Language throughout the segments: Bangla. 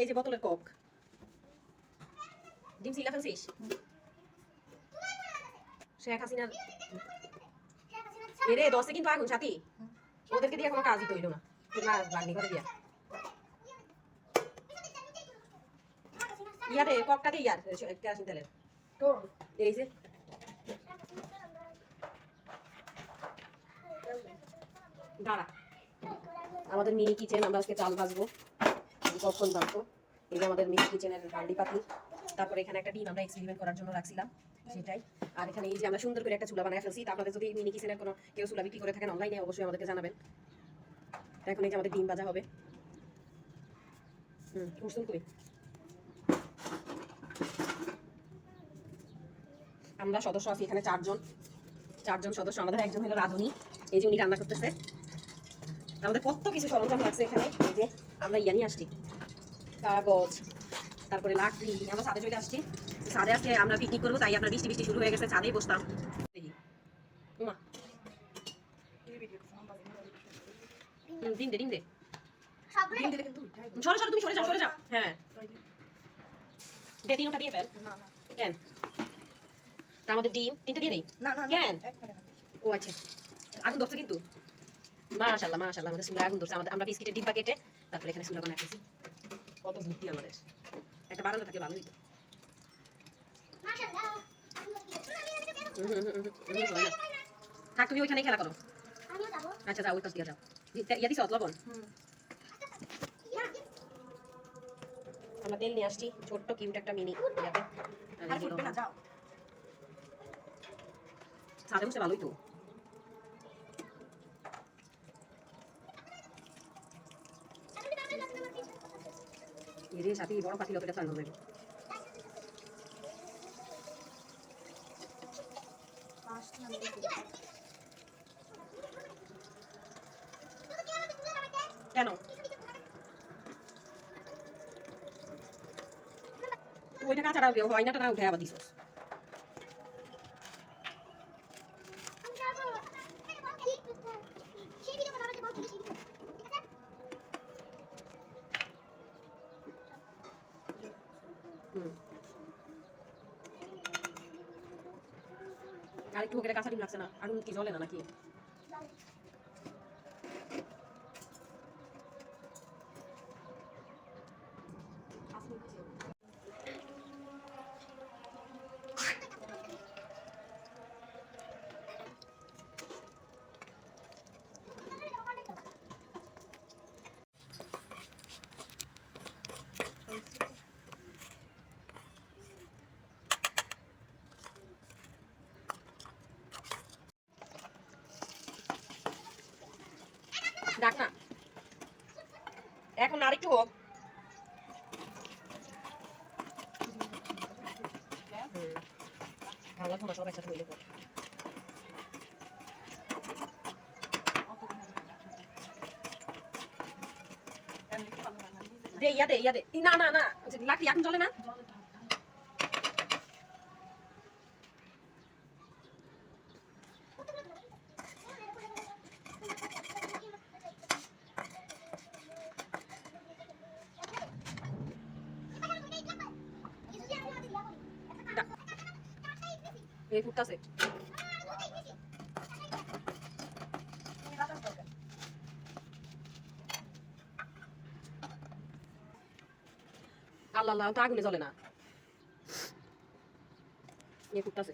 এই যে বোতলের কক। ডিম সিলা ফেলছিস? শেখ হাসিনার এরে দশে কিন্তু আগুন সাথী। ওদেরকে দিয়ে কোনো কাজই তৈল না। লাগনি করে দিয়া। ইয়াতে ককটাতে ইয়ার কেরাসিন তেলের। এই যে। দাঁড়া। আমাদের মিনি কিচেন আমরা আজকে চাল ভাজবো। কখন এই যে আমাদের মিনি কিচেনের হান্ডি পাতি। তারপরে এখানে একটা ডিম আমরা এক্সপেরিমেন্ট করার জন্য রাখছিলাম, সেটাই। আর এখানে এই যে আমরা সুন্দর করে একটা চুলা বানায় ফেলছি আপনাদের যদি মিনি কিচেনের কোনো কেউ চুলা বিক্রি করে থাকেন অনলাইনে অবশ্যই আমাদেরকে জানাবেন। এখন এই যে আমাদের ডিম ভাজা হবে। হুম কুসুম করি। আমরা সদস্য আছি এখানে চারজন। চারজন সদস্য, আমাদের একজন হলো রাধুনী, এই যে উনি রান্না করতেছে। আমাদের কত কিছু সরঞ্জাম লাগছে এখানে, এই যে আমরা ইয়া নিয়ে আসছি। কাগজ তারপরে লাকড়ি আমরা ছাদে চলে আসছি। ছাদে আজকে আমরা পিকনিক করব তাই আপনার বৃষ্টি বৃষ্টি শুরু হয়ে গেছে ছাদেই বসতাম। দেখি উমা। হুম, ডিম দে ডিম দে। ডিম দে কিন্তু সরে সরে তুমি সরে যাও সরে যাও। হ্যাঁ। দে তিনটা দিয়ে ফেল। কেন? তা আমাদের ডিম তিনটা দিয়ে নেই কেন? ও আচ্ছা। আগুন ধরছে কিন্তু। মাশাল্লাহ মাশাল্লাহ আমাদের আগুন ধরছে। আমাদের আমরা বিস্কিটের ডিব্বা কেটে তারপরে এখানে চুলা বানাই ফেলছি কত বুদ্ধি আমাদের একটা বারান্দা থাকে ভালোই তো। থাক তুমি ওইখানে খেলা করো। আচ্ছা যাও ওই পাশ দিয়ে যাও। ইয়া দিছ লবণ? আমরা তেল নিয়ে আসছি ছোট্ট কিউট একটা মিনি ইয়াতে। ছাদে বসে ভালোই তো। এর সাথে বড় পাখি লোকের চান হবে কেন ওইটা কাঁচাটা হয়নাটা উঠে আবার দিস হুম আর একটু লাগছে না। আগুন কি জ্বলে না নাকি? ডাক না। এখন আরেকটু হোক। ভালো না সব ইয়া দে ইয়া দে। না না না। লাকড়ি এখন চলে না? এই ফুটতাছে আল্লাহ আল্লাহ তো আগুনে জ্বলে না। এই ফুটতাছে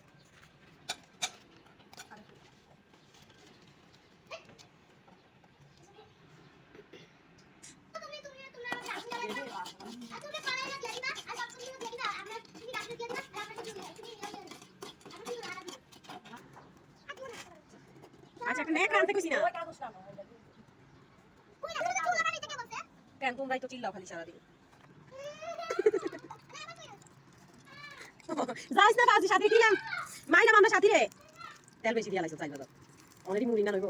আচ্ছা একটা নেক আনতে কইছি না। কেন, তোমরাই তো চিল্লাও খালি সারাদিন। যাইস না বাজি, সাথে দিলাম মাইলাম আমরা সাথী রে তেল বেশি দিয়া লাগছে চাইল দাও অনেকই মুড়ি না লইব।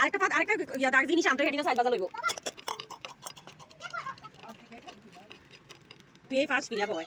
আরেকটা পাক আরেকটা ইয়া দাগ জিনিস আনতে হেডিনা সাইড বাজা লইব। তুই ফার্স্ট পিলা বয়।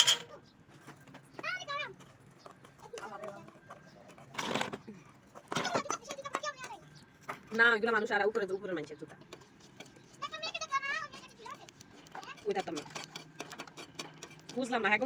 না ওইগুলো মানুষ আর উপরে উপরে মানছে জুতা। ওইটা তো বুঝলাম না হ্যাঁ